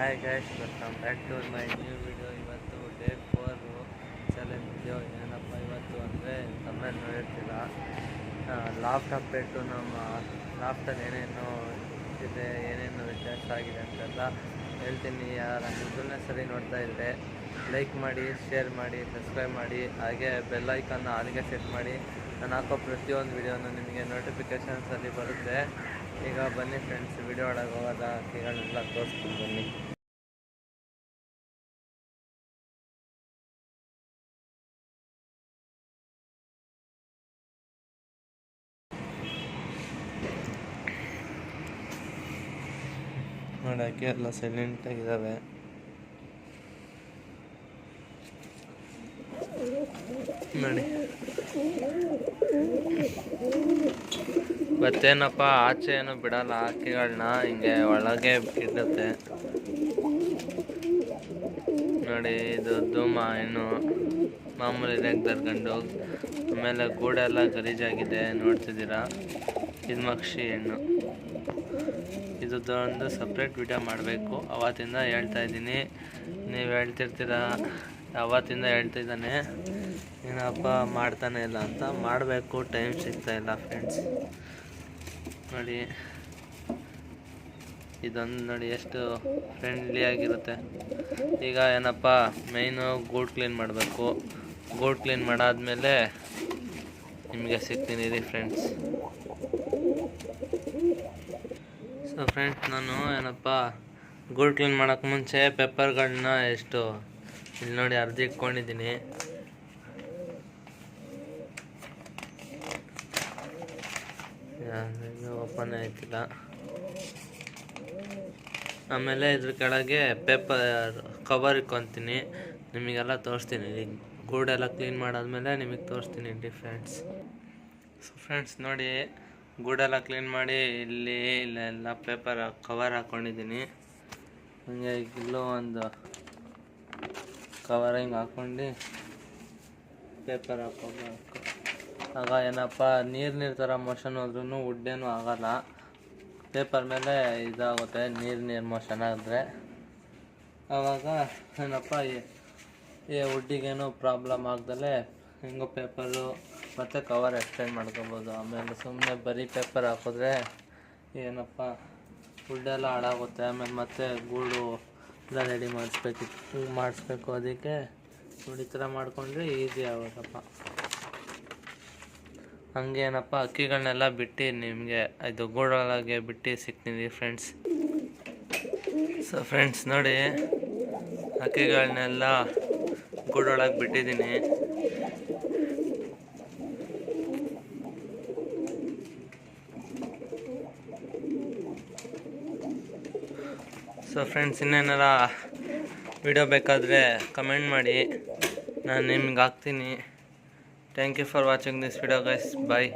Hi guys welcome back to my new video ಇವತ್ತು day four challenge video ಏನಪ್ಪ ಇವತ್ತು ಅಂದರೆ ಕಮೆಂಟ್ ನೋಡಿರ್ತೀರ? ಲಾಫ್ಟ್ ಅಪ್ಡೇಟು ನಮ್ಮ ಲಾಫ್ಟಲ್ಲಿ ಏನೇನು ಇದೆ, ಏನೇನು ವ್ಯತ್ಯಾಸ ಆಗಿದೆ ಅಂತೆಲ್ಲ ಹೇಳ್ತೀನಿ. ಯಾರು ಮೊದಲನೇ ಸರಿ ನೋಡ್ತಾ ಇದ್ದರೆ ಲೈಕ್ ಮಾಡಿ ಶೇರ್ ಮಾಡಿ ಸಬ್ಸ್ಕ್ರೈಬ್ ಮಾಡಿ, ಹಾಗೆ ಬೆಲ್ ಐಕನ್ನ ಆಲಿಗೆ ಸೆಟ್ ಮಾಡಿ. ನಾನು ಹಾಕೋ ಪ್ರತಿಯೊಂದು ವಿಡಿಯೋನು ನಿಮಗೆ ನೋಟಿಫಿಕೇಷನ್ಸಲ್ಲಿ ಬರುತ್ತೆ. ಈಗ ಬನ್ನಿ ಫ್ರೆಂಡ್ಸ್ ವಿಡಿಯೋ ಒಳಗೆ ಹೋಗೋದ? ಕೈಗಳನ್ನೆಲ್ಲ ತೋರಿಸ್ತೀನಿ ಬನ್ನಿ. ನೋಡೋಕ್ಕೆ ಎಲ್ಲ ಸೈಲೆಂಟಾಗಿದ್ದಾವೆ ನೋಡಿ ಮತ್ತೇನಪ್ಪ ಆಚೆ ಏನು ಬಿಡಲ್ಲ ಹಕ್ಕಿಗಳನ್ನ ಹಿಂಗೆ ಒಳಗೆ ಬಿಟ್ಟಿರುತ್ತೆ. ನೋಡಿ, ಇದು ಧೂಮ ಏನು ಮಾಮೂಲಿ ರೆಗ್ ತರ್ಕೊಂಡು ಆಮೇಲೆ ಗೂಡೆಲ್ಲ ಗಲೀಜಾಗಿದೆ, ನೋಡ್ತಿದ್ದೀರಾ? ಇದು ಮಕ್ಷಿ ಹೆಣ್ಣು ಇದು ಒಂದು ಸಪ್ರೇಟ್ ವಿಡಿಯೋ ಮಾಡಬೇಕು. ಅವತ್ತಿಂದ ಹೇಳ್ತಾ ಇದ್ದೀನಿ. ನೀವು ಹೇಳ್ತಿರ್ತೀರ? ಅವತ್ತಿಂದ ಹೇಳ್ತಿದ್ದಾನೆ ಏನಪ್ಪ, ಮಾಡ್ತಾನೆ ಇಲ್ಲ ಅಂತ. ಮಾಡಬೇಕು ಟೈಮ್ ಸಿಗ್ತಾ ಇಲ್ಲ ಫ್ರೆಂಡ್ಸ್ ನೋಡಿ. ಇದೊಂದು ನೋಡಿ ಎಷ್ಟು ಫ್ರೆಂಡ್ಲಿ ಆಗಿರುತ್ತೆ. ಈಗ ಏನಪ್ಪ ಮೇಯ್ನು ಗೂಡ್ ಕ್ಲೀನ್ ಮಾಡಬೇಕು. ಗೂಡ್ ಕ್ಲೀನ್ ಮಾಡಾದಮೇಲೆ ನಿಮಗೆ ಸಿಗ್ತೀನಿ ರೀ ಫ್ರೆಂಡ್ಸ್ ಸೊ ಫ್ರೆಂಡ್ಸ್ ನಾನು ಏನಪ್ಪ, ಗೂಡ್ ಕ್ಲೀನ್ ಮಾಡೋಕ್ಕೆ ಮುಂಚೆ ಪೇಪರ್ಗಳನ್ನ ಎಷ್ಟು, ಇಲ್ಲಿ ನೋಡಿ ಅರ್ಧ ಇಟ್ಕೊಂಡಿದ್ದೀನಿ. ಓಪನ್ ಆಯ್ತಿಲ್ಲ. ಆಮೇಲೆ ಇದ್ರ ಕೆಳಗೆ ಪೇಪರ್ ಕವರ್ ಇಟ್ಕೊತೀನಿ. ನಿಮಗೆಲ್ಲ ತೋರಿಸ್ತೀನಿ. ಗೂಡೆಲ್ಲ ಕ್ಲೀನ್ ಮಾಡಾದ್ಮೇಲೆ ನಿಮಗೆ ತೋರಿಸ್ತೀನಿ ಡಿಫ್ರೆಂಟ್ಸ್ ಸೊ ಫ್ರೆಂಡ್ಸ್ ನೋಡಿ ಗೂಡೆಲ್ಲ ಕ್ಲೀನ್ ಮಾಡಿ ಇಲ್ಲಿ ಇಲ್ಲೆಲ್ಲ ಪೇಪರ್ ಕವರ್ ಹಾಕ್ಕೊಂಡಿದ್ದೀನಿ ಹಂಗೆ ಇಲ್ಲೂ ಒಂದು ಕವರ್ ಹಿಂಗೆ ಹಾಕ್ಕೊಂಡು ಪೇಪರ್ ಹಾಕೋಬೇಕು ಆಗ ಏನಪ್ಪ, ನೀರು ನೀರು ಥರ ಮೋಷನ್ ಹೋದ್ರೂ ಉಡ್ಡೇನು ಆಗೋಲ್ಲ. ಪೇಪರ್ ಮೇಲೆ ಇದಾಗುತ್ತೆ ನೀರು ನೀರು ಮೋಷನ್ ಆದರೆ. ಆವಾಗ ಏನಪ್ಪ, ಈ- ಉಡ್ಡಿಗೇನು ಪ್ರಾಬ್ಲಮ್ ಆಗ್ದಲೇ ಹೆಂಗೋ ಪೇಪರು ಮತ್ತು ಕವರ್ ಎಕ್ಸ್ಟೆಂಡ್ ಮಾಡ್ಕೊಬೋದು. ಆಮೇಲೆ ಸುಮ್ಮನೆ ಬರೀ ಪೇಪರ್ ಹಾಕಿದ್ರೆ ಏನಪ್ಪ ಫುಡ್ಡೆಲ್ಲ ಹಾಳಾಗುತ್ತೆ. ಆಮೇಲೆ ಮತ್ತೆ ಗೂಡು ಎಲ್ಲ ರೆಡಿ ಮಾಡಿಸ್ಬೇಕಿತ್ತು ಮಾಡಿಸ್ಬೇಕು ಅದಕ್ಕೆ. ನೋಡಿ ಥರ ಮಾಡಿಕೊಂಡ್ರೆ ಈಸಿ ಆಗುತ್ತಪ್ಪ. ಹಂಗೇನಪ್ಪ ಅಕ್ಕಿಗಳನ್ನೆಲ್ಲ ಬಿಟ್ಟು ನಿಮಗೆ, ಇದು ಗೂಡೊಳಗೆ ಬಿಟ್ಟು ಸಿಗ್ತೀನಿ ಫ್ರೆಂಡ್ಸ್ ಸೊ ಫ್ರೆಂಡ್ಸ್ ನೋಡಿ, ಅಕ್ಕಿಗಳನ್ನೆಲ್ಲ ಗೂಡೊಳಗೆ ಬಿಟ್ಟಿದ್ದೀನಿ. ಸೊ ಫ್ರೆಂಡ್ಸ್ ಇನ್ನೇನಾರ ವಿಡಿಯೋ ಬೇಕಾದರೆ ಕಮೆಂಟ್ ಮಾಡಿ. ನಾನು ನಿಮ್ಗೆ ಹಾಕ್ತೀನಿ. Thank you for watching this video guys bye